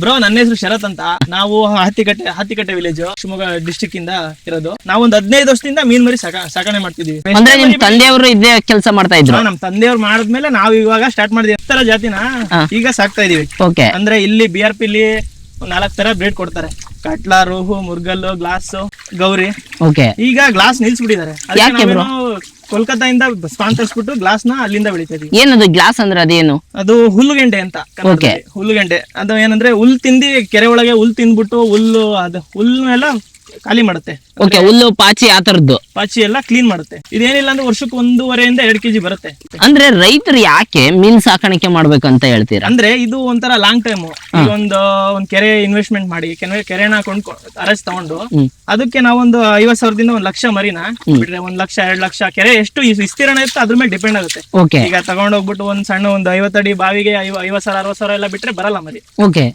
Bro ನನ್ನ ಹೆಸರು ಶರತ್ ಅಂತ. ನಾವು ಹತ್ತಿಕಟ್ಟೆ ಹತ್ತಿಕಟ್ಟೆ ವಿಲೇಜ್ ಶಿವಮೊಗ್ಗ ಡಿಸ್ಟಿಕ್ ಇಂದ ಇರೋದು. ನಾವು ಒಂದು ಹದಿನೈದು ವರ್ಷದಿಂದ ಮೀನ್ ಮರಿ ಸಾಕ ಸಾಕಣೆ ಮಾಡ್ತಿದೀವಿ. ಅಂದ್ರೆ ನಿಮ್ ತಂದೆಯವರು ಇದೇ ಕೆಲಸ ಮಾಡ್ತಾ ಇದ್ರು? ನಮ್ ತಂದೆಯವ್ರು ಮಾಡಿದ್ಮೇಲೆ ನಾವು ಇವಾಗ ಸ್ಟಾರ್ಟ್ ಮಾಡಿದ್ವಿ. ತರ ಜಾತಿನ? ಈಗ ಸಾಕ್ತಾ ಇದೀವಿ. ಓಕೆ ಅಂದ್ರೆ ಇಲ್ಲಿ ಬಿ ಆರ್ ಪಿಲಿ ನಾಲ್ಕ್ ತರ ಬ್ರೇಡ್ ಕೊಡ್ತಾರೆ. ಕಟ್ಲ ರೋಹು ಮುರ್ಗಲ್ಲು ಗ್ಲಾಸ್ ಗೌರಿ. ಓಕೆ ಈಗ ಗ್ಲಾಸ್ ನಿಲ್ಸ್ಬಿಟ್ಟಿದ್ದಾರೆ. ಸ್ಪಾನ್ ಕೋಲ್ಕತ್ತಾಯಿಂದ ಸ್ಪಾನ್ಸರ್ಸ್ಬಿಟ್ಟು ಗ್ಲಾಸ್ನ ಅಲ್ಲಿಂದ ಬೆಳಿತೀವಿ ಏನದು ಗ್ಲಾಸ್ ಅಂದ್ರೆ ಅದೇನು? ಅದು ಹುಲ್ಲುಗೆಂಡೆ ಅಂತ ಕನ್ನಡದಲ್ಲಿ. ಹುಲ್ಲುಗೆಂಡೆ. ಅದು ಏನಂದ್ರೆ ಹುಲ್ ತಿಂದಿ ಕೆರೆ ಒಳಗೆ ಹುಲ್ ತಿಂದ್ಬಿಟ್ಟು ಹುಲ್ಲು ಅದು ಎಲ್ಲ ಖಾಲಿ ಮಾಡುತ್ತೆ. ಓಕೆ ಹುಲ್ಲು ಪಾಚಿ ಆ ತರದ್ದು. ಪಾಚಿ ಎಲ್ಲ ಕ್ಲೀನ್ ಮಾಡುತ್ತೆ. ಇದೇನಿಲ್ಲ ಅಂದ್ರೆ ವರ್ಷಕ್ಕೆ ಒಂದೂವರೆಯಿಂದ ಎರಡು ಕೆಜಿ ಬರುತ್ತೆ. ಅಂದ್ರೆ ರೈತರು ಯಾಕೆ ಮೀನ್ ಸಾಕಾಣಿಕೆ ಮಾಡ್ಬೇಕಂತ ಹೇಳ್ತೀರಾ? ಅಂದ್ರೆ ಇದು ಒಂಥರ ಲಾಂಗ್ ಟೈಮ್ ಒಂದು ಒಂದ್ ಕೆರೆ ಇನ್ವೆಸ್ಟ್ಮೆಂಟ್ ಮಾಡಿ ಕೆರೆ ಕೆರೆನ ಕೊಂಡ್ ಅರಸ್ ತಗೊಂಡು. ಅದಕ್ಕೆ ನಾವೊಂದು ಐವತ್ ಸಾವಿರದಿಂದ ಒಂದ್ ಲಕ್ಷ ಮರಿನ ಬಿಟ್ರೆ ಒಂದ್ ಲಕ್ಷ ಎರಡ್ ಲಕ್ಷ ಕೆರೆ ಎಷ್ಟು ವಿಸ್ತೀರ್ಣ ಇರುತ್ತೆ ಅದ್ರ ಮೇಲೆ ಡಿಪೆಂಡ್ ಆಗುತ್ತೆ. ಈಗ ಈಗ ತಗೊಂಡೋಗ್ಬಿಟ್ಟು ಒಂದ್ ಸಣ್ಣ ಒಂದು ಐವತ್ತಡಿ ಬಾವಿಗೆ ಐವ- ಐವತ್ ಸಾವಿರ ಅರವತ್ ಸಾವಿರ ಎಲ್ಲ ಬಿಟ್ರೆ ಬರಲ್ಲ ಮರಿ.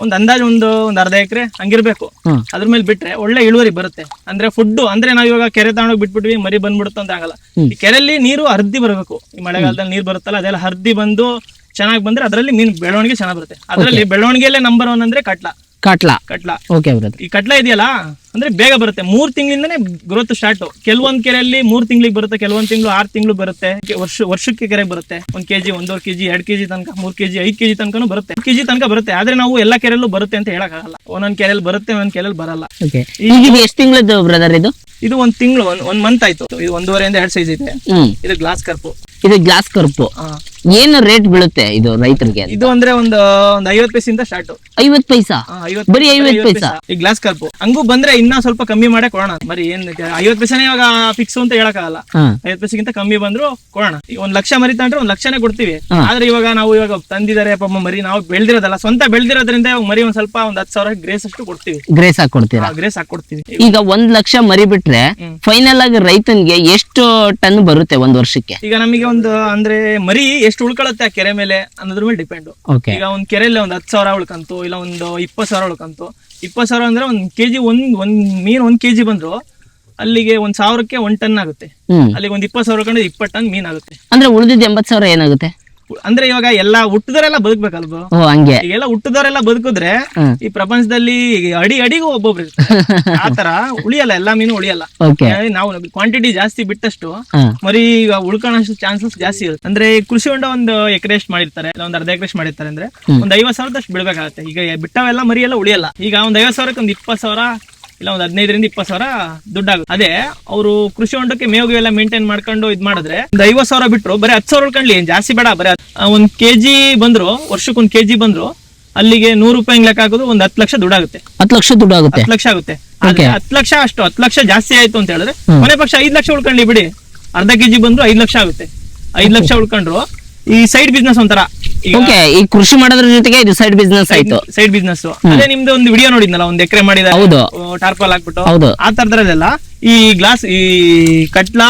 ಒಂದ್ ಅಂದಾಜು ಒಂದು ಒಂದ್ ಅರ್ಧ ಎಕರೆ ಹಂಗಿರ್ಬೇಕು. ಅದ್ರ ಮೇಲೆ ಬಿಟ್ರೆ ಒಳ್ಳೆ ಇಳುವರಿ ಬರುತ್ತೆ. ಅಂದ್ರೆ ಫುಡ್ ಅಂದ್ರೆ ನಾವ್ ಇವಾಗ ಕೆರೆ ತಗೊಂಡೋಗಿ ಬಿಟ್ಬಿಟ್ವಿ ಮರಿ ಬಂದ್ಬಿಡುತ್ತೆ ಅಂತ ಆಗಲ್ಲ. ಈ ಕೆರೆಯಲ್ಲಿ ನೀರು ಹರ್ದಿ ಬರಬೇಕು. ಈ ಮಳೆಗಾಲದಲ್ಲಿ ನೀರ್ ಬರುತ್ತಲ್ಲ ಅದೆಲ್ಲ ಹರ್ದಿ ಬಂದು ಚೆನ್ನಾಗಿ ಬಂದ್ರೆ ಅದರಲ್ಲಿ ಮೀನ್ ಬೆಳವಣಿಗೆ ಚೆನ್ನಾಗಿ ಬರುತ್ತೆ. ಅದರಲ್ಲಿ ಬೆಳವಣಿಗೆಯಲ್ಲೇ ನಂಬರ್ ಒನ್ ಅಂದ್ರೆ ಕಟ್ಲ. ಕಾಟ್ಲಾ. ಕಟ್ಲ. ಓಕೆ ಬ್ರದರ್ ಈ ಕಟ್ಲ ಇದೆಯಲ್ಲ ಅಂದ್ರೆ ಬೇಗ ಬರುತ್ತೆ. ಮೂರ್ ತಿಂಗಳಿಂದನೇ ಗ್ರೋತ್ ಸ್ಟಾರ್ಟ್ ಕೆಲವೊಂದ್ ಕೆರೆಯಲ್ಲಿ ಮೂರ್ ತಿಂಗಳಿಗೆ ಬರುತ್ತೆ ಕೆಲವೊಂದ್ ತಿಂಗಳು ಆರ್ ತಿಂಗಳು ಬರುತ್ತೆ. ವರ್ಷ ವರ್ಷಕ್ಕೆ ಕೆರೆ ಬರುತ್ತೆ. ಒಂದ್ ಕೆಜಿ ಒಂದೂವರೆ ಕೆಜಿ ಎರಡ್ ಕೆಜಿ ತನಕ ಮೂರ್ ಕೆಜಿ ಐದ್ ಕೆಜಿ ತನಕನೂ ಬರುತ್ತೆ. ಕೆಜಿ ತನಕ ಬರುತ್ತೆ. ಆದ್ರೆ ನಾವು ಎಲ್ಲಾ ಕೆರೆಯಲ್ಲೂ ಬರುತ್ತೆ ಅಂತ ಹೇಳಕ್ಕಾಗಲ್ಲ. ಒಂದೊಂದ್ ಕೆರೆಯಲ್ಲಿ ಬರುತ್ತೆ ಒಂದೊಂದ್ ಕೆರೆಯಲ್ಲಿ ಬರಲ್ಲ. ಈಗ ಇದು ಎಷ್ಟು ತಿಂಗಳದ್ದು ಬ್ರದರ್ ಇದು? ಇದು ಒಂದ್ ತಿಂಗಳು ಒಂದ್ ಒಂದ್ ಮಂತ್ ಆಯ್ತು. ಇದು ಒಂದೂವರೆಯಿಂದ ಎರಡ್ ಸೈಜ್ ಇದೆ. ಇದು ಗ್ಲಾಸ್ ಕರ್ಪು. ಇದು ಗ್ಲಾಸ್ ಕರ್ಪು. ಏನು ರೇಟ್ ಬೀಳುತ್ತೆ ಇದು ರೈತರಿಗೆ ಇದು ಅಂದ್ರೆ ಒಂದು ಒಂದ್ ಐವತ್ ಪೈಸಿಂದ ಸ್ಟಾರ್ಟ್ ಐವತ್ ಪೈಸಾ? ಬರೀ ಐವತ್ ಪೈಸಾ? ಈ ಗ್ಲಾಸ್ ಕರ್ಪು ಹಂಗೂ ಬಂದ್ರೆ ಇನ್ನ ಸ್ವಲ್ಪ ಕಮ್ಮಿ ಮಾಡೇ ಕೊಡೋಣ. ಮರಿ ಏನ್ ಐವತ್ ಪೈಸೆನೇ ಇವಾಗ ಫಿಕ್ಸ್ ಅಂತ ಹೇಳಕ್ ಆಗಲ್ಲ ಐವತ್ ಪೈಸೆಗಿಂತ ಕಮ್ಮಿ ಬಂದ್ರು ಕೊಡೋಣ. ಒಂದ್ ಲಕ್ಷ ಮರಿ ತಂದ್ರೆ ಒಂದ್ ಲಕ್ಷನೇ ಕೊಡ್ತೀವಿ. ಆದ್ರೆ ಇವಾಗ ನಾವು ಇವಾಗ ತಂದಿದ್ದಾರೆ ಪಾಪ ಮರಿ ನಾವು ಬೆಳ್ದಿರೋದಲ್ಲ. ಸ್ವಂತ ಬೆಳ್ದಿರೋದ್ರಿಂದ ಮರಿ ಒಂದ್ ಸ್ವಲ್ಪ ಒಂದ್ ಹತ್ತು ಸಾವಿರ ಗ್ರೇಸ್ ಅಷ್ಟು ಕೊಡ್ತೀವಿ. ಗ್ರೇಸ್ ಹಾಕಿ ಕೊಡ್ತೀರಾ? ಗ್ರೇಸ್ ಹಾಕೊಡ್ತೀವಿ ಈಗ ಒಂದ್ ಲಕ್ಷ ಮರಿ ಬಿಟ್ರೆ ಫೈನಲ್ ಆಗಿ ರೈತನ್ಗೆ ಎಷ್ಟು ಟನ್ ಬರುತ್ತೆ ಒಂದ್ ವರ್ಷಕ್ಕೆ? ಈಗ ನಮಗೆ ಒಂದು ಅಂದ್ರೆ ಮರಿ ಎಷ್ಟು ಉಳ್ಕೊಳತ್ತೆ ಆ ಕೆರೆ ಮೇಲೆ ಅನ್ನೋದ್ರ ಮೇಲೆ ಡಿಪೆಂಡ್ ಈಗ ಒಂದ್ ಕೆರೆಯಲ್ಲಿ ಒಂದ್ ಹತ್ತು ಸಾವಿರ ಉಳ್ಕಂತು ಇಲ್ಲ ಒಂದು ಇಪ್ಪತ್ತು ಸಾವಿರ ಉಳ್ಕಂತು. ಇಪ್ಪತ್ತು ಸಾವಿರ ಅಂದ್ರೆ ಒಂದ್ ಕೆಜಿ ಒಂದ್ ಒಂದ್ ಮೀನ್ ಒಂದ್ ಕೆಜಿ ಬಂದ್ರು ಅಲ್ಲಿಗೆ ಒಂದ್ ಸಾವಿರಕ್ಕೆ ಒಂದ್ ಟನ್ ಆಗುತ್ತೆ. ಹ್ಮ್. ಅಲ್ಲಿಗೆ ಒಂದ್ ಇಪ್ಪತ್ತು ಸಾವಿರ ಕಂಡ್ರೆ ಇಪ್ಪತ್ತು ಟನ್ ಮೀನ್ ಆಗುತ್ತೆ. ಅಂದ್ರೆ ಉಳಿದಿದ್ದ ಎಂಬತ್ ಸಾವಿರ ಏನಾಗುತ್ತೆ? ಅಂದ್ರೆ ಇವಾಗ ಎಲ್ಲಾ ಹುಟ್ಟಿದವರೆಲ್ಲ ಬದುಕ್ಬೇಕಲ್ವ ಓ ಹಂಗೆ. ಹುಟ್ಟಿದವರೆಲ್ಲ ಬದುಕಿದ್ರೆ ಈ ಪ್ರಪಂಚದಲ್ಲಿ ಅಡಿ ಅಡಿಗೂ ಒಬ್ಬೊಬ್ರು ಇರ್ತಾರೆ. ಆತರ ಉಳಿಯಲ್ಲ ಎಲ್ಲಾ ಮೀನು ಉಳಿಯಲ್ಲ. ಓಕೆ ಯಾಕಂದ್ರೆ ನಾವು ಕ್ವಾಂಟಿಟಿ ಜಾಸ್ತಿ ಬಿಟ್ಟಷ್ಟು ಮರಿ ಈಗ ಉಳ್ಕೊಳ್ಳೋಷ್ಟು ಚಾನ್ಸಸ್ ಜಾಸ್ತಿ ಇರುತ್ತೆ. ಅಂದ್ರೆ ಈ ಕೃಷಿ ಹೊಂಡ ಒಂದು ಎಕರೆ ಎಷ್ಟು ಮಾಡಿರ್ತಾರೆ ಇಲ್ಲ ಒಂದ್ ಅರ್ಧ ಎಕರೆ ಮಾಡಿರ್ತಾರೆ ಅಂದ್ರೆ ಒಂದ್ ಐವತ್ ಸಾವಿರದಷ್ಟು ಬಿಡ್ಬೇಕಾಗತ್ತೆ. ಈಗ ಬಿಟ್ಟವೆಲ್ಲ ಮರಿ ಎಲ್ಲ ಉಳಿಯಲ್ಲ. ಈಗ ಒಂದ್ ಐವತ್ ಸಾವಿರಕ್ಕೆ ಒಂದ್ ಇಪ್ಪತ್ ಸಾವಿರ ಇಲ್ಲ ಒಂದ್ ಹದಿನೈದರಿಂದ ಇಪ್ಪತ್ ಸಾವಿರ ದುಡ್ಡಾಗುತ್ತೆ. ಅದೇ ಅವರು ಕೃಷಿ ಹೊಂಡಕ್ಕೆ ಮೇವು ಎಲ್ಲ ಮೇಂಟೈನ್ ಮಾಡ್ಕೊಂಡು ಇದ್ ಮಾಡಿದ್ರೆ ಒಂದ್ ಐವತ್ ಸಾವಿರ ಬಿಟ್ರು ಬರೀ ಹತ್ತು ಸಾವಿರ ಉಳ್ಕೊಂಡ್ಲಿ ಏನ್ ಜಾಸ್ತಿ ಬೇಡ ಬರೀ ಒಂದು ಕೆ ಜಿ ಕೆಜಿ ಬಂದ್ರು ವರ್ಷಕ್ಕೆ ಕೆ ಕೆಜಿ ಬಂದ್ರು ಅಲ್ಲಿಗೆ ನೂರು ರೂಪಾಯಿ ಲೆಕ್ಕ ಹಾಕೋದು ಒಂದ್ ಹತ್ತು ಲಕ್ಷ ದುಡ್ಡಾಗುತ್ತೆ. ಹತ್ತು ಲಕ್ಷ ದುಡ್ಡು ಆಗುತ್ತೆ ಹತ್ತು ಲಕ್ಷ ಆಗುತ್ತೆ. ಹತ್ತು ಲಕ್ಷ ಅಷ್ಟು ಹತ್ತು ಲಕ್ಷ ಜಾಸ್ತಿ ಆಯ್ತು ಅಂತ ಹೇಳಿದ್ರೆ ಮನೆ ಪಕ್ಷ ಐದ್ ಲಕ್ಷ ಉಳ್ಕೊಳ್ಳಿ ಬಿಡಿ. ಅರ್ಧ ಕೆಜಿ ಬಂದ್ರು ಐದ್ ಲಕ್ಷ ಆಗುತ್ತೆ. ಐದ್ ಲಕ್ಷ ಉಳ್ಕೊಂಡ್ರು. ಈ ಸೈಡ್ ಬಿಸ್ನೆಸ್ ಒಂಥರ. ಓಕೆ ಈ ಕೃಷಿ ಮಾಡೋದ್ರ ಜೊತೆಗೆ ಇದು ಸೈಡ್ ಬಿಸ್ನೆಸ್ ಆಯ್ತು. ಸೈಡ್ ಬಿಸ್ನೆಸ್ ಅದೇ ನಿಮ್ದು ಒಂದು ವಿಡಿಯೋ ನೋಡಿದ್ನಲ್ಲ ಒಂದ್ ಎಕರೆ ಮಾಡಿದ ಹೌದು. ಟಾರ್ಪಲ್ ಹಾಕ್ಬಿಟ್ಟು. ಹೌದು. ಆ ತರದ್ರಲ್ಲೆಲ್ಲ ಈ ಗ್ಲಾಸ್ ಈ ಕಟ್ಲಾ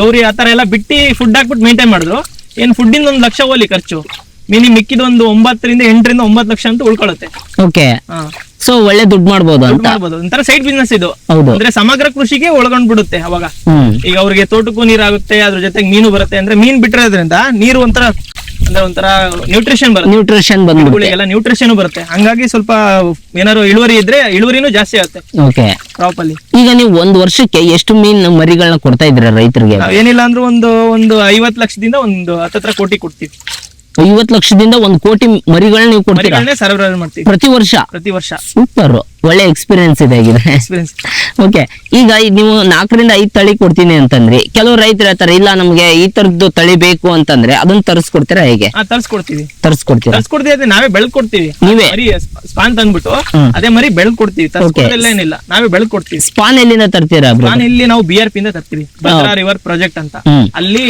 ಗೌರಿ ಆ ತರ ಎಲ್ಲ ಬಿಟ್ಟಿ ಫುಡ್ ಹಾಕ್ಬಿಟ್ಟು ಮೇಂಟೈನ್ ಮಾಡಿದ್ರು. ಏನ್ ಫುಡ್ ಇಂದ ಒಂದ್ ಲಕ್ಷ ಹೋಗ್ಲಿ ಖರ್ಚು. ಮಿನಿ ಮಿಕ್ಕಿದ ಒಂದು ಒಂಬತ್ತರಿಂದ ಎಂಟರಿಂದ ಒಂಬತ್ತು ಲಕ್ಷ ಅಂತ ಉಳ್ಕೊಳ್ಳುತ್ತೆ. ಓಕೆ ಸೊ ಒಳ್ಳೆ ದುಡ್ಡು ಮಾಡ್ಬೋದು ಅಂತ. ಮಾಡ್ಬೋದು. ಒಂಥರ ಸೈಡ್ ಬಿಸ್ನೆಸ್ ಇದು. ಹೌದು. ಅಂದ್ರೆ ಸಮಗ್ರ ಕೃಷಿಗೆ ಒಳಗೊಂಡ್ ಬಿಡುತ್ತೆ ಅವಾಗ. ಈಗ ಅವ್ರಿಗೆ ತೋಟಕ್ಕೂ ನೀರಾಗುತ್ತೆ ಅದ್ರ ಜೊತೆಗೆ ಮೀನು ಬರುತ್ತೆ. ಅಂದ್ರೆ ಮೀನ್ ಬಿಟ್ಟಿರೋದ್ರಿಂದ ನೀರು ಒಂಥರ ಅಂದ್ರೆ ಒಂಥರ ನ್ಯೂಟ್ರಿಷನ್ ಬರುತ್ತೆ. ನ್ಯೂಟ್ರಿಷನ್ ಗಿಡಗಳಿಗೆಲ್ಲ ನ್ಯೂಟ್ರಿಷನ್ ಬರುತ್ತೆ. ಹಂಗಾಗಿ ಸ್ವಲ್ಪ ಏನಾದ್ರು ಇಳುವರಿ ಇದ್ರೆ ಇಳುವರಿನೂ ಜಾಸ್ತಿ ಆಗುತ್ತೆ. ಓಕೆ ಕ್ರಾಪ್ ಅಲ್ಲಿ. ಈಗ ನೀವು ಒಂದ್ ವರ್ಷಕ್ಕೆ ಎಷ್ಟು ಮೀನ್ ಮರಿಗಳನ್ನ ಕೊಡ್ತಾ ಇದ್ದೀರಾ ರೈತರಿಗೆ? ಏನಿಲ್ಲ ಅಂದ್ರೆ ಒಂದು ಒಂದು ಐವತ್ ಲಕ್ಷದಿಂದ ಒಂದು ಹತ್ತತ್ರ ಕೋಟಿ ಕೊಡ್ತೀವಿ. ಐವತ್ ಲಕ್ಷದಿಂದ ಒಂದ್ ಕೋಟಿ ಮರಿಗಳನ್ನ ನೀವು ಕೊಡ್ತೀರಾ? ಮರಿಗಳನ್ನೇ ಸರಬರಾಜು ಮಾಡ್ತೀವಿ. ಪ್ರತಿ ವರ್ಷ? ಪ್ರತಿ ವರ್ಷ. ಸೂಪರ್ ಒಳ್ಳೆ ಎಕ್ಸ್ಪೀರಿಯನ್ಸ್ ಇದೆ ಆಗಿದೆ. ಎಕ್ಸ್ಪೀರಿಯನ್ಸ್ ಓಕೆ ಈಗ ನೀವು ನಾಲ್ಕರಿಂದ ಐದ್ ತಳಿ ಕೊಡ್ತೀನಿ ಅಂತಂದ್ರಿ. ಕೆಲವು ರೈತರು ಹೇಳ್ತಾರೆ ಇಲ್ಲ ನಮ್ಗೆ ಈ ತರದ್ದು ತಳಿ ಬೇಕು ಅಂತಂದ್ರೆ ಅದನ್ನ ತರಿಸ್ಕೊಡ್ತೀರಾ ಹೇಗೆ? ತರಿಸ್ಕೊಡ್ತೀವಿ ತರ್ಸ್ಕೊಡ್ತೀವಿ. ತರಿಸ್ಕೊಡ್ತೀರಾ? ತರಿಸ್ಕೊಡ್ತೀವಿ ಅದೇ ನಾವೇ ಬೆಳ್ಕೊಡ್ತೀವಿ. ನೀವೇ? ಮರಿ ಸ್ಪಾನ್ ತಂದ್ಬಿಟ್ಟು ಅದೇ ಮರಿ ಬೆಳ್ಕೊಡ್ತೀವಿ. ತರ್ಸ್ಕೊಡಲ್ಲ ಏನಿಲ್ಲ. ನಾವೇ ಬೆಳ್ಕೊಡ್ತೀವಿ. ಸ್ಪಾನ್ ಎಲ್ಲಿಂದ ತರ್ತೀರಾ ಸ್ಪಾನ್ ಇಲ್ಲಿ ನಾವು ಬಿ ಆರ್ ಪಿ ಇಂದ ತರ್ತೀವಿ. ರಿವರ್ ಪ್ರಾಜೆಕ್ಟ್ ಅಂತ. ಅಲ್ಲಿ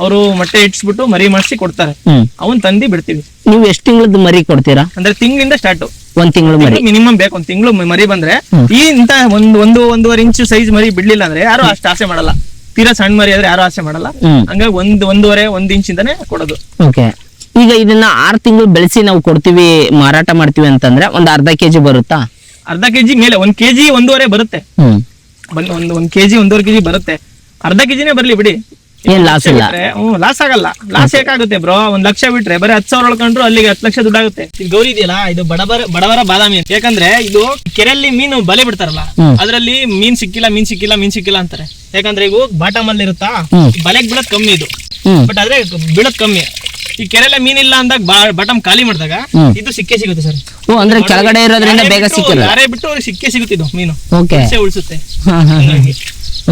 ಅವರು ಮೊಟ್ಟೆ ಇಟ್ಸ್ಬಿಟ್ಟು ಮರಿ ಮಾಡಿಸಿ ಕೊಡ್ತಾರೆ. ಹ್ಮ್. ಅವನ್ ತಂದಿ ಬಿಡ್ತೀವಿ. ನೀವು ಎಷ್ಟ್ ತಿಂಗಳದ್ದು ಮರಿ ಕೊಡ್ತೀರಾ? ಅಂದ್ರೆ ತಿಂಗಳಿಂದ ಸ್ಟಾರ್ಟ್ ಒಂದ್ ತಿಂಗಳು ಮರಿ. ಮಿನಿಮಮ್ ಬೇಕು ಒಂದ್ ತಿಂಗಳು ಮರಿ ಬಂದ್ರೆ. ಈ ಇಂತ ಒಂದ್ ಒಂದು ಒಂದೂವರೆ ಇಂಚು ಸೈಜ್ ಮರಿ ಬಿಡ್ಲಿಲ್ಲ ಅಂದ್ರೆ ಯಾರು ಅಷ್ಟು ಆಸೆ ಮಾಡಲ್ಲ. ತೀರಾ ಸಣ್ಣ ಮರಿ ಆದ್ರೆ ಯಾರು ಆಸೆ ಮಾಡಲ್ಲ. ಹಂಗ ಹಂಗಾಗಿ ಒಂದ್ ಒಂದೂವರೆ ಒಂದ್ ಇಂಚಿಂದಾನೆ ಕೊಡೋದು. ಓಕೆ. ಈಗ ಇದನ್ನ ಆರ್ ತಿಂಗಳು ಬೆಳೆಸಿ ನಾವು ಕೊಡ್ತೀವಿ ಮಾರಾಟ ಮಾಡ್ತೀವಿ ಅಂತಂದ್ರೆ ಒಂದ್ ಅರ್ಧ ಕೆಜಿ ಬರುತ್ತಾ? ಅರ್ಧ ಕೆಜಿ ಮೇಲೆ ಒಂದ್ ಕೆಜಿ ಒಂದೂವರೆ ಬರುತ್ತೆ. ಹ್ಮ್. ಬಂದ್ ಒಂದ್ ಒಂದ್ ಕೆಜಿ ಒಂದೂವರೆ ಕೆಜಿ ಬರುತ್ತೆ. ಅರ್ಧ ಕೆಜಿನೇ ಬರ್ಲಿ ಬಿಡಿ. ಏನ್ ಲಾಸ್ ಇಲ್ಲ? ಲಾಸ್ ಆಗಲ್ಲ. ಲಾಸ್ ಯಾಕಾಗುತ್ತೆ ಬ್ರೋ ಒಂದ್ ಲಕ್ಷ ಬಿಟ್ರೆ ಬರೀ ಹತ್ತು ಸಾವಿರ ಉಳ್ಕೊಂಡ್ರು ಅಲ್ಲಿಗೆ ಹತ್ತು ಲಕ್ಷ ದುಡ್ಡಾಗುತ್ತೆ. ಇದು ಗೌರಿ ಇದೆಯಲ್ಲ ಇದು ಬಡಬರ ಬಡವರ ಬಾದಾಮಿ ಅಂತ. ಯಾಕಂದ್ರೆ ಇದು ಕೆರೆಯಲ್ಲಿ ಮೀನು ಬಲೆ ಬಿಡ್ತಾರಲ್ಲ. ಅದ್ರಲ್ಲಿ ಮೀನ್ ಸಿಕ್ಕಿಲ್ಲ ಮೀನ್ ಸಿಕ್ಕಿಲ್ಲ ಮೀನ್ ಸಿಕ್ಕಿಲ್ಲ ಅಂತಾರೆ. ಯಾಕಂದ್ರೆ ಇವು ಬಾಟಮ್ ಅಲ್ಲಿ ಇರುತ್ತಾ? ಬಲೆಗ್ ಬೀಳೋದ್ ಕಮ್ಮಿ ಇದು. ಬಟ್ ಆದ್ರೆ ಬೀಳೋದ್ ಕಮ್ಮಿ. ಈ ಕೆರೆಲ್ಲ ಇಲ್ಲ ಅಂದಾಗ ಬಾಟಮ್ ಖಾಲಿ ಮಾಡಿದಾಗ ಇದು ಸಿಕ್ಕೇ ಸಿಗುತ್ತೆ ಸರ್. ಓ ಅಂದ್ರೆ ಕೆಳಗಡೆ ಇರೋದ್ರಿಂದ ಬೇಗ ಸಿಕ್ಕಿಲ್ಲ ಯಾರೇ ಬಿಟ್ಟು ಅವ್ರಿಗೆ ಸಿಕ್ಕೇ ಸಿಗುತ್ತೆ ಇದು ಮೀನು. ಉಳಿಸುತ್ತೆ. ಹಾ ಹಾ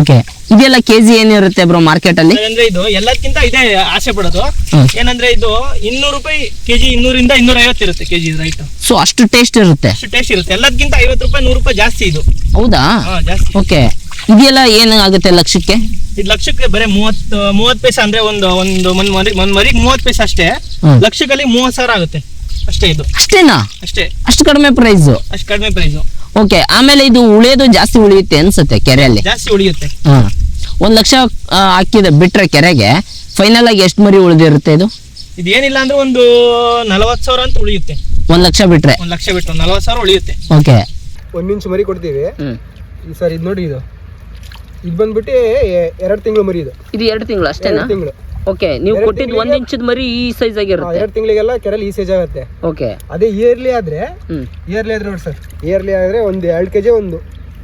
ಓಕೆ ಇದೆಲ್ಲ ಕೆಜಿ ಏನಿರುತ್ತೆ ಬ್ರೋ ಮಾರ್ಕೆಟ್ ಅಲ್ಲಿ? ಅಂದ್ರೆ ಇದು ಎಲ್ಲದಕ್ಕಿಂತ ಇದೇ ಆಸೆ ಪಡೋದು. ಏನಂದ್ರೆ ಇದು ಇನ್ನೂರು ರೂಪಾಯಿ ಕೆಜಿ ಇನ್ನೂರಿಂದ ಇನ್ನೂರ ಐವತ್ತು ಇರುತ್ತೆ ಕೆಜಿ ರೈಟ್ ಸೊ ಅಷ್ಟು ಟೇಸ್ಟ್ ಇರುತ್ತೆ? ಅಷ್ಟು ಟೇಸ್ಟ್ ಇರುತ್ತೆ. ಎಲ್ಲದಕ್ಕಿಂತ ಐವತ್ತು ರೂಪಾಯಿ ನೂರು ರೂಪಾಯಿ ಜಾಸ್ತಿ ಇದು. ಹೌದಾ? ಜಾಸ್ತಿ. ಓಕೆ ಇದೆಲ್ಲ ಏನಾಗುತ್ತೆ ಲಕ್ಷಕ್ಕೆ? ಇದು ಲಕ್ಷಕ್ಕೆ ಬರೀ ಮೂವತ್ತು ಮೂವತ್ತು ಪೈಸೆ ಅಂದ್ರೆ ಒಂದು ಒಂದು ಒಂದ್ ಮರಿ ಒಂದ್ ಮರಿಗೆ ಮೂವತ್ತು ಪೈಸೆ ಅಷ್ಟೇ. ಲಕ್ಷಕ್ಕಲ್ಲಿ ಮೂವತ್ ಮೂವತ್ತು ಸಾವಿರ ಆಗುತ್ತೆ. ಅಷ್ಟೇ ಇದು. ಅಷ್ಟೇನಾ? ಅಷ್ಟೇ. ಅಷ್ಟು ಕಡಿಮೆ ಪ್ರೈಸ್ ಅಷ್ಟು ಕಡಿಮೆ ಪ್ರೈಸು ಓಕೆ ಆಮೇಲೆ ಇದು ಉಳಿಯೋದು ಜಾಸ್ತಿ ಉಳಿಯುತ್ತೆ ಅನ್ಸುತ್ತೆ ಕೆರೆಯಲ್ಲಿ. ಜಾಸ್ತಿ ಉಳಿಯುತ್ತೆ. ಹಾ. ಒಂದ್ ಲಕ್ಷ ಆ, ಹಾಕಿದ ಬಿಟ್ರೆ ಕೆರೆಗೆ. ಫೈನಲ್ ಆಗಿ ಎಷ್ಟು ಮರಿ ಉಳಿದಿರುತ್ತೆ ಇದು? ಇದೇನಿಲ್ಲ ಏನಿಲ್ಲ ಅಂದ್ರೆ ಒಂದು ನಲವತ್ತು ಸಾವಿರ ಅಂತ ಉಳಿಯುತ್ತೆ. ಒಂದ್ ಲಕ್ಷ ಬಿಟ್ರೆ. ಒಂದ್ ಲಕ್ಷ ಬಿಟ್ಟು ನಲವತ್ತು ಸಾವಿರ ಉಳಿಯುತ್ತೆ. ಓಕೆ. ಒಂದು ನಿಮಿಷ ಮರಿ ಕೊಡ್ತೀವಿ. ಹ್ಮ್. ಈ ಸರ್ ಇದು ನೋಡಿ ಇದು. ಇದು ಬಂದ್ಬಿಟ್ಟು ಎರಡು ತಿಂಗಳು ಮರಿ ಇದು. ಇದು ಎರಡು ತಿಂಗಳು ಅಷ್ಟೇನಾ? ತಿಂಗಳು. ಓಕೆ ನೀವು ಕೊಟ್ಟಿದ್ ಕೊಟ್ಟಿದ್ದು ಒಂದ್ ಇಂಚದ ಮರಿ ಈ ಸೈಜ್ ಆಗಿರುತ್ತೆ. ಎರಡು ತಿಂಗಳಿಗೆಲ್ಲ ಕೆರೆಯಲ್ಲಿ ಈ ಸೈಜ್ ಆಗುತ್ತೆ. ಓಕೆ ಅದೇ ಇಯರ್ಲಿ ಆದ್ರೆ ಇಯರ್ಲಿ ಆದ್ರೆ ನೋಡಿ ಸರ್ ಇಯರ್ಲಿ ಆದ್ರೆ ಒಂದು ಎರಡು ಕೆಜಿ ಒಂದು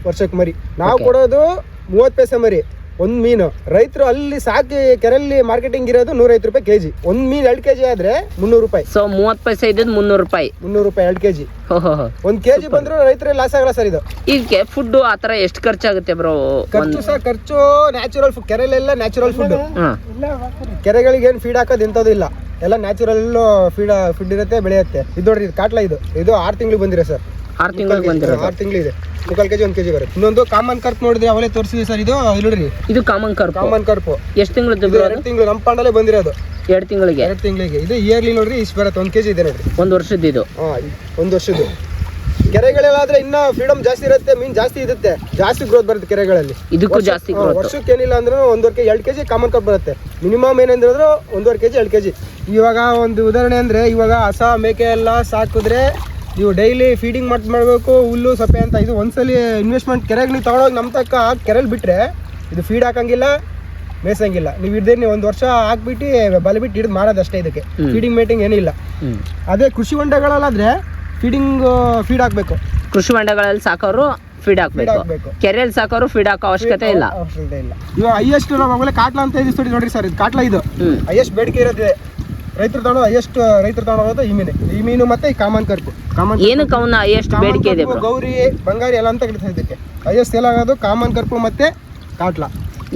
ವರ್ಷಕ್ಕೆ ಮರಿ. ನಾವು ಕೊಡೋದು ಮೂವತ್ತು ಪೈಸೆ ಮರಿ. ಒಂದು ಮೀನು. ರೈತರು ಅಲ್ಲಿ ಸಾಕಿ ಕೆರೆಯಲ್ಲಿ ಮಾರ್ಕೆಟಿಂಗ್ ಇರೋದು ನೂರೈವತ್ತು ರೂಪಾಯಿ ಕೆಜಿ. ಒಂದು ಮೀನು ಎರಡು ಕೆಜಿ ಆದ್ರೆ ಮುನ್ನೂರು ರೂಪಾಯಿ. ಸೊ ಮೂವತ್ ಪೈಸೆ ಇದ್ದದ್ ಮುನ್ನೂರು ರೂಪಾಯಿ. ಮುನ್ನೂರು ರೂಪಾಯಿ ಎರಡು ಕೆಜಿ. ಒಂದ್ ಕೆಜಿ ಬಂದ್ರು ರೈತರಿಗೆ ಲಾಸ್ ಆಗಲ್ಲ ಸರ್ ಇದು. ಇದಕ್ಕೆ ಫುಡ್ ಆ ಥರ ಎಷ್ಟು ಖರ್ಚಾಗುತ್ತೆ ಬ್ರೋ ಖರ್ಚು ಸರ್ ಖರ್ಚು ನ್ಯಾಚುರಲ್ ಫುಡ್ ಕೆರೆಲೆಲ್ಲ ನ್ಯಾಚುರಲ್ ಫುಡ್ ಕೆರೆಗಳಿಗೆ ಏನು ಫೀಡ್ ಹಾಕೋದು ಇಂಥದ್ದು ಇಲ್ಲ. ಎಲ್ಲ ನ್ಯಾಚುರಲ್ ಫೀಡ್ ಫುಡ್ ಇರುತ್ತೆ ಬೆಳೆಯುತ್ತೆ. ಇದು ನೋಡ್ರಿ ಇದು ಕಾಟ್ಲ ಇದು. ಇದು ಆರು ತಿಂಗಳು ಬಂದಿರೋ ಸರ್. ಆರು ತಿಂಗಳಿಗೆ ಬಂದಿರೋದು ಆರು ತಿಂಗಳು ಇದೆ. ಮುಕ್ಕಾಲು ಕೆಜಿ ಒಂದು ಕೆಜಿ ಬರುತ್ತೆ ಇನ್ನೊಂದು ಕಾಮನ್ ಕರ್ಪ್ ನೋಡಿದ್ರೆ ಅವಲೇ ತೋರಿಸಿದ್ವಿ ಸರ್ ಇದು ಇಲ್ಲಿ ನೋಡ್ರಿ ಇದು ಕಾಮನ್ ಕಾರ್ಪ್. ಕಾಮನ್ ಕರ್ಪು. ಎಷ್ಟು ತಿಂಗಳು ಇದು ಎರಡು ತಿಂಗಳು ನಮ್ಮ ಪಾಂಡಲೇ ಬಂದಿರೋದು. ಎರಡು ತಿಂಗಳಿಗೆ? ಎರಡು ತಿಂಗಳಿಗೆ. ಇದು ಇಯರ್ಲಿ ನೋಡ್ರಿ ಇಷ್ಟು ಬರುತ್ತೆ. ಒಂದು ಕೆಜಿ ಇದೆ ನೋಡ್ರಿ. ಒಂದು ವರ್ಷದ್ದು ಇದು? ಹಾಂ ಒಂದು ವರ್ಷದ್ದು. ಕೆರೆಗಳೆಲ್ಲಾದ್ರೆ ಇನ್ನ ಫ್ರೀಡಮ್ ಜಾಸ್ತಿ ಇರುತ್ತೆ ಮೀನು ಜಾಸ್ತಿ ಇರುತ್ತೆ. ಜಾಸ್ತಿ ಗ್ರೋತ್ ಬರುತ್ತೆ ಕೆರೆಗಳಲ್ಲಿ. ಇದಕ್ಕೂ ಜಾಸ್ತಿ. ವರ್ಷಕ್ಕೆ ಏನಿಲ್ಲ ಅಂದ್ರೆ ಒಂದೂವರೆ ಕೆಜಿ ಎರಡು ಕೆಜಿ ಕಾಮನ್ ಕಪ್ ಬರುತ್ತೆ. ಮಿನಿಮಮ್ ಏನಂದ್ರೆ ಒಂದೂವರೆ ಕೆಜಿ ಎರಡು ಕೆಜಿ. ಇವಾಗ ಒಂದು ಉದಾಹರಣೆ ಅಂದ್ರೆ ಇವಾಗ ಹಸ ಮೇಕೆ ಎಲ್ಲ ಸಾಕಿದ್ರೆ ನೀವು ಡೈಲಿ ಫೀಡಿಂಗ್ ಮಾಡಿ ಮಾಡಬೇಕು ಹುಲ್ಲು ಸಪ್ಪೆ ಅಂತ ಇದು ಒಂದ್ಸಲಿ ಇನ್ವೆಸ್ಟ್ಮೆಂಟ್ ಕೆರೆಗೆ ನೀವು ತಗೊಂಡೋಗಿ ನಮ್ಮ ತಕ್ಕ ಕೆರೆಲಿ ಬಿಟ್ಟರೆ ಇದು ಫೀಡ್ ಹಾಕಂಗಿಲ್ಲ ಮೇಸಂಗಿಲ್ಲ ನೀವು ಇಡ್ದೇ ನೀವು ಒಂದು ವರ್ಷ ಹಾಕ್ಬಿಟ್ಟು ಬಲಿ ಬಿಟ್ಟು ಹಿಡಿದು ಮಾಡೋದು ಅಷ್ಟೇ ಇದಕ್ಕೆ ಫೀಡಿಂಗ್ ಮೇಟಿಂಗ್ ಏನಿಲ್ಲ. ಅದೇ ಕೃಷಿ ಹೊಂಡಗಳಲ್ಲಾದರೆ ಫೀಡಿಂಗ್ ಫೀಡ್ ಹಾಕಬೇಕು. ಕೃಷಿ ಹೊಂಡಗಳಲ್ಲಿ ಸಾಕೋರು ಫೀಡ್ ಹಾಕಬೇಕು. ಕೆರೆಯಲ್ಲಿ ಸಾಕೋರು ಫೀಡ್ ಹಾಕೋ ಅವಶ್ಯಕತೆ ಇಲ್ಲ. ಅವಶ್ಯಕತೆ ಇಲ್ಲ. ಇವಾಗ ಹೈಯೆಸ್ಟ್ ನಾವು ಆಮೇಲೆ ಕಾಟ್ಲಾ ಅಂತ ಇದೆ ನೋಡಿ ನೋಡ್ರಿ ಸರ್ ಇದು ಕಾಟ್ಲಾ ಇದು. ಹೈಯೆಸ್ಟ್ ಬೇಡಿಕೆ ಇರುತ್ತೆ ರೈತರು ಎಷ್ಟು ಹೈಯೆಸ್ಟ್ ತಾಣ ಹೋದ ಈ ಮೀನು. ಈ ಮೀನು ಮತ್ತೆ ಈ ಕಾಮನ್ ಕರ್ಪು. ಕಾಮನ್ ಏನು ಅವನ್ನ ಎಷ್ಟು ಬೇಡಿಕೆ ಇದೆ ಗೌರಿ ಬಂಗಾರಿ ಎಲ್ಲ ಅಂತ ಕರೀತಾರೆ ಇದಕ್ಕೆ. ಹೈಯೆಸ್ಟ್ ಸೇಲ್ ಆಗೋದು ಕಾಮನ್ ಕರ್ಪು ಮತ್ತೆ ಕಾಟ್ಲಾ.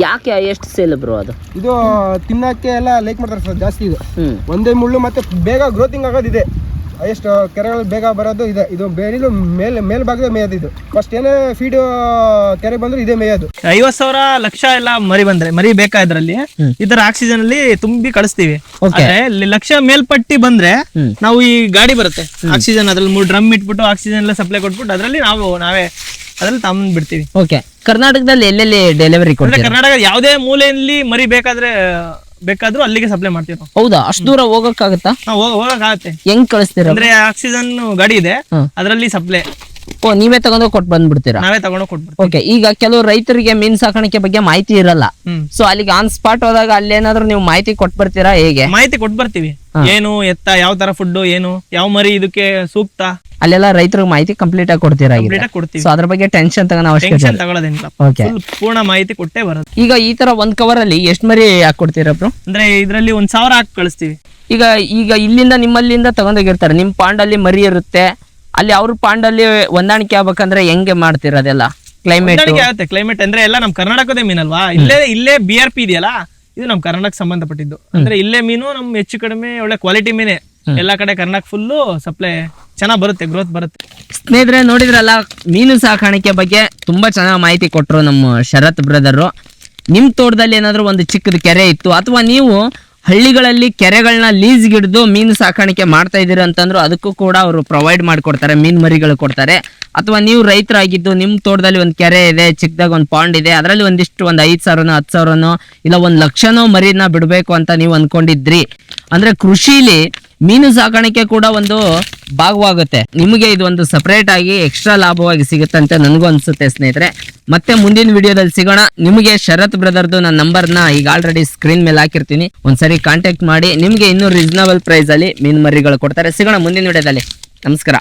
ಯಾಕೆ ಎಷ್ಟು ಸೇಲ್ ಬ್ರೋ ಅದು? ಇದು ತಿನ್ನಕ್ಕೆ ಎಲ್ಲ ಲೈಕ್ ಮಾಡ್ತಾರೆ ಸರ್ ಜಾಸ್ತಿ ಇದು. ಒಂದೇ ಮುಳ್ಳು ಮತ್ತೆ ಬೇಗ ಗ್ರೋತಿಂಗ್ ಆಗೋದಿದೆ. ಹೈಯೆಸ್ಟ್ ಕೆರೆಗಳು ಬೇಗ ಬರೋದು ಇದೆ. ಇದು ಮೇಲ್ ಮೇಲೆ ಮೇಲ್ಭಾಗದ ಮೇಯೋದು ಇದು. ಫಸ್ಟ್ ಏನೇ ಫೀಡ್ ಕೆರೆ ಬಂದ್ರೆ ಇದೇ ಮೇಯೋದು ಐವತ್ ಸಾವಿರ ಲಕ್ಷ ಎಲ್ಲ ಮರಿ ಬಂದ್ರೆ ಮರಿ ಬೇಕಾ ಇದ್ರಲ್ಲಿ. ಇದರ ಆಕ್ಸಿಜನ್ ಅಲ್ಲಿ ತುಂಬಿ ಕಳಿಸ್ತೀವಿ. ಆದ್ರೆ ಲಕ್ಷ ಮೇಲ್ಪಟ್ಟಿ ಬಂದ್ರೆ ನಾವು ಈ ಗಾಡಿ ಬರುತ್ತೆ. ಆಕ್ಸಿಜನ್ ಅದ್ರಲ್ಲಿ ಮೂರು ಡ್ರಮ್ ಇಟ್ಬಿಟ್ಟು ಆಕ್ಸಿಜನ್ ಎಲ್ಲ ಸಪ್ಲೈ ಕೊಟ್ಬಿಟ್ಟು ಅದ್ರಲ್ಲಿ ನಾವು ನಾವೇ ಅದ್ರಲ್ಲಿ ತಮ್ಮ ಬಿಡ್ತೀವಿ. ಓಕೆ ಕರ್ನಾಟಕದಲ್ಲಿ ಎಲ್ಲೆಲ್ಲಿ ಡೆಲಿವರಿ ಕೊಡ್ತೀವಿ ಕರ್ನಾಟಕ ಯಾವುದೇ ಮೂಲೆಯಲ್ಲಿ ಮರಿ ಬೇಕಾದ್ರೆ ಬೇಕಾದ್ರೂ ಅಲ್ಲಿಗೆ ಸಪ್ಲೈ ಮಾಡ್ತೀವಿ ನಾವು. ಹೌದಾ? ಅಷ್ಟು ದೂರ ಹೋಗಕ್ಕಾಗತ್ತಾ? ನಾವು ಹೋಗಕ್ ಹೋಗಕ್ಕಾಗತ್ತೆ. ಹೆಂಗ್ ಕಳಿಸ್ತೀರಾ? ಅಂದ್ರೆ ಆಕ್ಸಿಜನ್ ಗಾಡಿ ಇದೆ. ಅದರಲ್ಲಿ ಸಪ್ಲೈ ಓ ನೀವೇ ತಗೊಂಡು ಕೊಟ್ಟು ಬಂದ್ಬಿಡ್ತೀರಾ? ನಾವೇ ತಗೊಂಡು ಕೊಟ್ಬಿಡ್ತೀವಿ. ಓಕೆ ಈಗ ಕೆಲವು ರೈತರಿಗೆ ಮೀನ್ ಸಾಕಾಣಿಕೆ ಬಗ್ಗೆ ಮಾಹಿತಿ ಇರಲ್ಲ. ಹ್ಮ್. ಸೊ ಅಲ್ಲಿಗೆ ಆನ್ ಸ್ಪಾಟ್ ಹೋದಾಗ ಅಲ್ಲೇನಾದ್ರೂ ನೀವು ಮಾಹಿತಿ ಕೊಟ್ಟು ಬರ್ತೀರಾ ಹೇಗೆ? ಮಾಹಿತಿ ಕೊಟ್ ಬರ್ತೀವಿ. ಏನು ಎತ್ತ ಯಾವ ತರ ಫುಡ್ ಏನು ಯಾವ ಮರಿ ಇದಕ್ಕೆ ಸೂಕ್ತ? ಅಲ್ಲೆಲ್ಲ ರೈತರಿಗೆ ಮಾಹಿತಿ ಕಂಪ್ಲೀಟ್ ಆಗಿ ಕೊಡ್ತೀರಾ ಕಂಪ್ಲೀಟ್ ಆಗಿ ಕೊಡ್ತೀವಿ. ಸೊ ಅದ್ರ ಬಗ್ಗೆ ಟೆನ್ಷನ್ ತಗೋಣ ಅವಶ್ಯಕತೆ ಟೆನ್ಷನ್ ತಗೊಳ್ಳೋದೇನಿಲ್ಲ ಓಕೆ ಪೂರ್ಣ ಮಾಹಿತಿ ಕೊಟ್ಟೇ ಬರೋದು ಈಗ ಈ ತರ ಒಂದ್ ಕವರ್ ಅಲ್ಲಿ ಎಷ್ಟ್ ಮರಿ ಹಾಕೊಡ್ತೀರಾ ಬ್ರೋ ಅಂದ್ರೆ ಇದ್ರಲ್ಲಿ ಒಂದ್ ಸಾವಿರ ಹಾಕಿ ಕಳಿಸ್ತೀವಿ. ಈಗ ಈಗ ಇಲ್ಲಿಂದ ನಿಮ್ಮಲ್ಲಿಂದ ತಗೊಂಡೋಗಿರ್ತಾರೆ. ನಿಮ್ ಪಾಂಡಲ್ಲಿ ಮರಿ ಇರುತ್ತೆ. ಅಲ್ಲಿ ಅವ್ರ ಪಾಂಡಲ್ಲಿ ಹೊಂದಾಣಿಕೆ ಆಗ್ಬೇಕಂದ್ರೆ ಹೆಂಗೆ ಮಾಡ್ತೀರ ಅದೆಲ್ಲ? ಕ್ಲೈಮೇಟ್ ಆಗುತ್ತೆ. ಕ್ಲೈಮೇಟ್ ಅಂದ್ರೆ ಎಲ್ಲ ನಮ್ ಕರ್ನಾಟಕದ ಮೀನಲ್ವಾ ಇಲ್ಲೇ ಇಲ್ಲೇ ಬಿ ಆರ್ ಪಿ ಇದೆಯಲ್ಲ ಇದು ನಮ್ ಕರ್ನಾಟಕ ಸಂಬಂಧಪಟ್ಟಿದ್ದು. ಅಂದ್ರೆ ಇಲ್ಲೇ ಮೀನು ನಮ್ ಹೆಚ್ಚು ಕಡಿಮೆ ಒಳ್ಳೆ ಕ್ವಾಲಿಟಿ ಮೀನೇ. ಎಲ್ಲಾ ಕಡೆ ಕರ್ನಾಟಕ ಫುಲ್ಲು ಸಪ್ಲೈ ಚೆನ್ನಾಗ್ ಬರುತ್ತೆ ಗ್ರೋತ್ ಬರುತ್ತೆ. ಸ್ನೇಹಿತರೆ ನೋಡಿದ್ರಲ್ಲ ಮೀನು ಸಾಕಾಣಿಕೆ ಬಗ್ಗೆ ತುಂಬಾ ಚೆನ್ನಾಗಿ ಮಾಹಿತಿ ಕೊಟ್ಟರು ನಮ್ಮ ಶರತ್ ಬ್ರದರು ನಿಮ್ ತೋಟದಲ್ಲಿ ಏನಾದ್ರು ಒಂದು ಚಿಕ್ಕದ ಕೆರೆ ಇತ್ತು ಅಥವಾ ನೀವು ಹಳ್ಳಿಗಳಲ್ಲಿ ಕೆರೆಗಳನ್ನ ಲೀಸ್ಗಿಡ್ದು ಮೀನು ಸಾಕಾಣಿಕೆ ಮಾಡ್ತಾ ಇದೀರ ಅಂತಂದ್ರು ಅದಕ್ಕೂ ಕೂಡ ಅವರು ಪ್ರೊವೈಡ್ ಮಾಡಿಕೊಡ್ತಾರೆ, ಮೀನು ಮರಿಗಳು ಕೊಡ್ತಾರೆ. ಅಥವಾ ನೀವು ರೈತರಾಗಿದ್ದು ನಿಮ್ಮ ತೋಟದಲ್ಲಿ ಒಂದು ಕೆರೆ ಇದೆ ಚಿಕ್ಕದಾಗ ಒಂದು ಪಾಂಡ್ ಇದೆ, ಅದರಲ್ಲಿ ಒಂದಿಷ್ಟು ಒಂದು ಐದು ಸಾವಿರನೋ, ಹತ್ತು ಸಾವಿರನೋ, ಇಲ್ಲ ಒಂದು ಲಕ್ಷನೋ ಮರಿನ ಬಿಡಬೇಕು ಅಂತ ನೀವು ಅಂದ್ಕೊಂಡಿದ್ರಿ ಅಂದರೆ ಕೃಷಿಲಿ ಮೀನು ಸಾಕಾಣಿಕೆ ಕೂಡ ಒಂದು ಭಾಗವಾಗುತ್ತೆ. ನಿಮಗೆ ಇದು ಒಂದು ಸಪರೇಟ್ ಆಗಿ ಎಕ್ಸ್ಟ್ರಾ ಲಾಭವಾಗಿ ಸಿಗುತ್ತೆ ಅಂತ ನನಗೂ ಅನ್ಸುತ್ತೆ ಸ್ನೇಹಿತರೆ. ಮತ್ತೆ ಮುಂದಿನ ವಿಡಿಯೋದಲ್ಲಿ ಸಿಗೋಣ. ನಿಮಗೆ ಶರತ್ ಬ್ರದರ್ದು ನನ್ನ ನಂಬರ್ನ ಈಗ ಆಲ್ರೆಡಿ ಸ್ಕ್ರೀನ್ ಮೇಲೆ ಹಾಕಿರ್ತೀನಿ. ಒಂದ್ಸರಿ ಕಾಂಟ್ಯಾಕ್ಟ್ ಮಾಡಿ. ನಿಮಗೆ ಇನ್ನೂ ರೀಸನಬಲ್ ಪ್ರೈಸ್ ಅಲ್ಲಿ ಮೀನು ಮರಿಗಳು ಕೊಡ್ತಾರೆ. ಸಿಗೋಣ ಮುಂದಿನ ವಿಡಿಯೋದಲ್ಲಿ ನಮಸ್ಕಾರ.